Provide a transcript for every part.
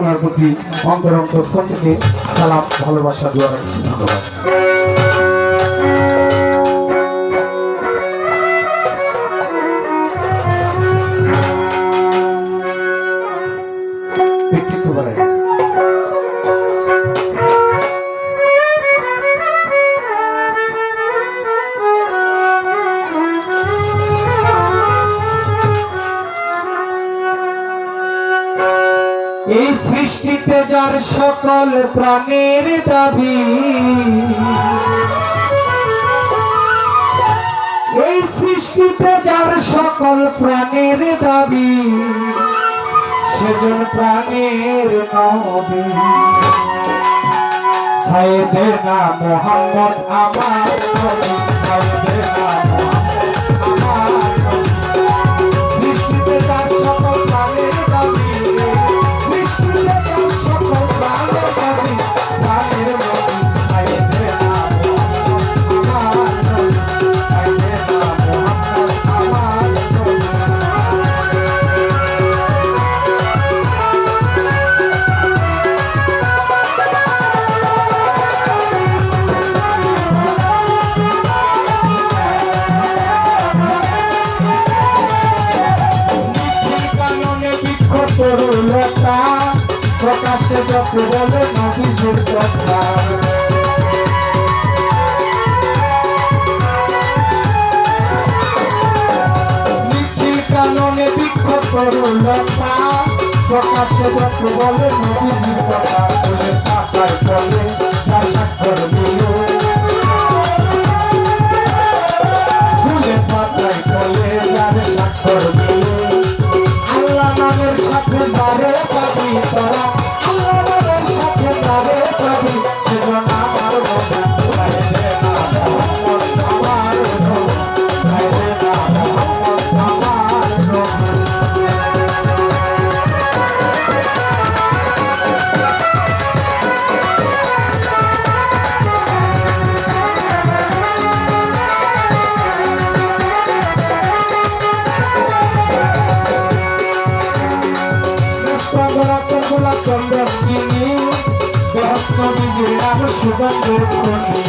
ওনার প্রতি অন্তর অন্তঃস্থল থেকে সালাম ভালোবাসা দেওয়া রাখছি ধন্যবাদ ব্যক্তিত্ব। এই সৃষ্টিতে যার সকল প্রাণের দাবি এই সৃষ্টিতে যার সকল প্রাণের দাবি সেজন প্রাণের নবী। সাইদের নাম মোহাম্মদ আমার নবী, প্রকাশ্যে যত বলে নবীজির কথা? নিখিল কাননে বিক্ষোভ তরুলতা প্রকাশ্যে যত বলে নবীজির কথা? বলে নামের সাথে যারে বেহস্ত বীজের নাম সুগন্ধের খনি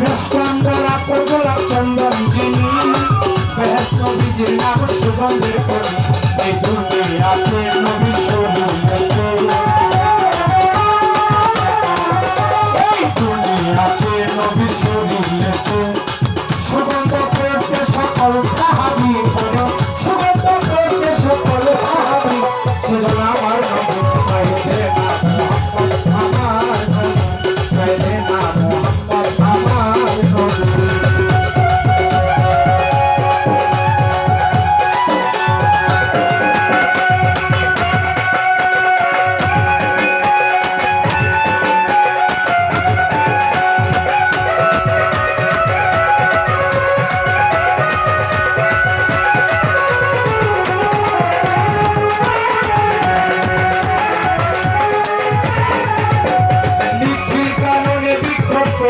পুষ্পগরাতন গোলাপ চন্দন কিনি। বেহস্ত বীজের নাম সুগন্ধের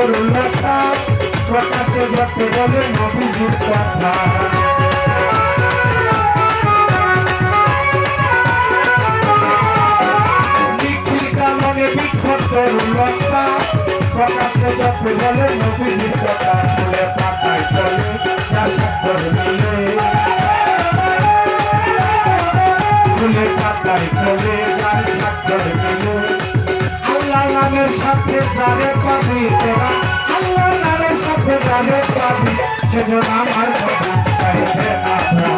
লতা প্রকাশে যত বলে নবীজির কথা। করুণতা প্রকাশে যত বলে নবীজির কথা। নামের সাথে যারে পাবি তোরা, আল্লাহর নামের সাথে যারে পাবি সেজন আমার কথা চাইবে না,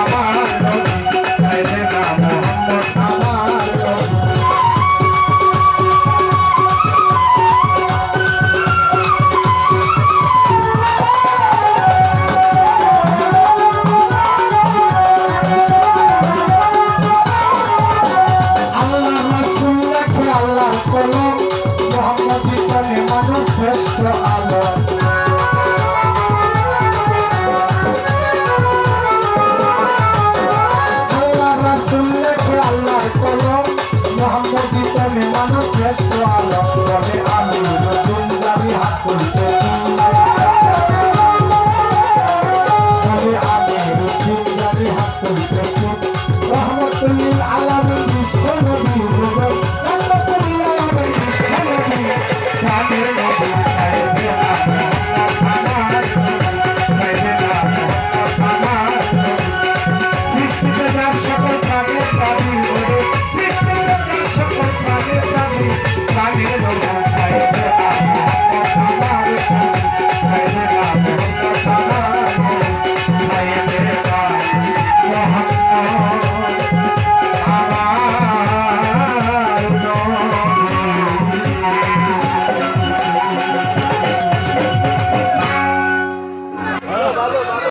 আমার কথা চাইবে শ্রেষ্ঠ আলো শ্রেষ্ঠ আলো তবে আমি নতুন দাবি হাত করতে তবে আমি নতুন দাবি হাত করতে